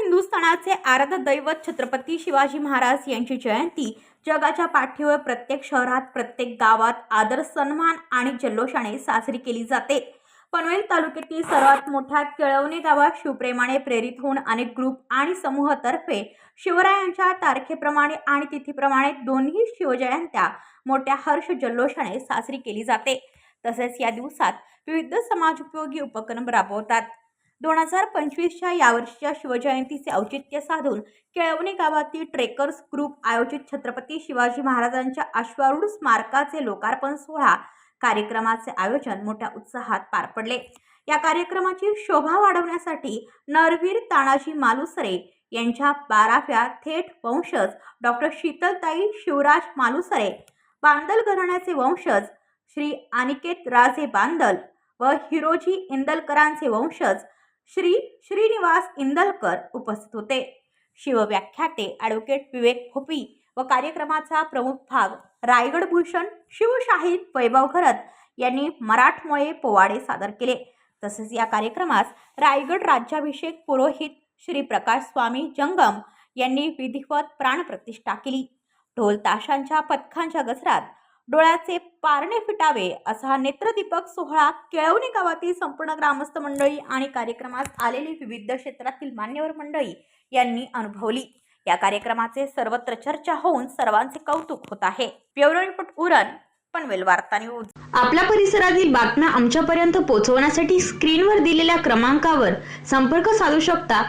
हिंदुस्थानाचे आराध दैवत छत्रपती शिवाजी महाराज यांची जयंती जगाच्या पाठीवर प्रत्येक शहरात प्रत्येक गावात आदर सन्मान आणि जल्लोषाने साजरी केली जाते. पनवेल तालुक्यातील सर्वात मोठ्या केळवणे गावात शिवप्रेमाने प्रेरित होऊन अनेक ग्रुप आणि समूहातर्फे शिवरायांच्या तारखेप्रमाणे आणि तिथीप्रमाणे दोन्ही शिवजयंत्या मोठ्या हर्ष जल्लोषाने साजरी केली जाते. तसेच या दिवसात विविध समाजोपयोगी उपक्रम राबवतात. दोन हजार पंचवीसच्या यावर्षीच्या शिवजयंतीचे औचित्य साधून केळवणी गावातील ट्रेकर्स ग्रुप आयोजित छत्रपती शिवाजी महाराजांच्या अश्वारूढ स्मारकाचे लोकार्पण सोहळा कार्यक्रमाचे आयोजन मोठ्या उत्साहात पार पडले. या कार्यक्रमाची शोभा वाढवण्यासाठी नरवीर तानाजी मालुसरे यांच्या बाराव्या थेट वंशज डॉक्टर शीतलताई शिवराज मालुसरे बांदल घराण्याचे वंशज श्री अनिकेत राजे बांदल व हिरोजी इंदलकरांचे वंशज श्री श्रीनिवास इंदलकर उपस्थित होते. शिवव्याख्याते ॲडव्होकेट विवेक खोपी व कार्यक्रमाचा प्रमुख भाग रायगड भूषण शिवशाहीर वैभव घरत यांनी मराठमोळे पोवाडे सादर केले. तसेच या कार्यक्रमास रायगड राज्याभिषेक पुरोहित श्री प्रकाश स्वामी जंगम यांनी विधिवत प्राणप्रतिष्ठा केली. ढोल ताशांच्या पथकांच्या गजरात डोळ्याचे पारणे फिटावे असा नेत्रदीपक सोहळा केळवणे गावातील संपूर्ण ग्रामस्थ मंडळी आणि कार्यक्रमास आलेली विविध क्षेत्रातील मान्यवर मंडळी यांनी अनुभवली. या कार्यक्रमाचे सर्वत्र चर्चा होऊन सर्वांचे कौतुक होत आहे. ब्युरो रिपोर्ट उरण पनवेल वार्ता न्यूज. आपल्या परिसरातील बातम्या आमच्यापर्यंत पोहोचवण्यासाठी स्क्रीनवर दिलेल्या क्रमांकावर संपर्क साधू शकता.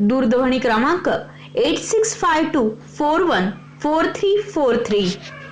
दूरध्वनी क्रमांक eight six five two four one four three four three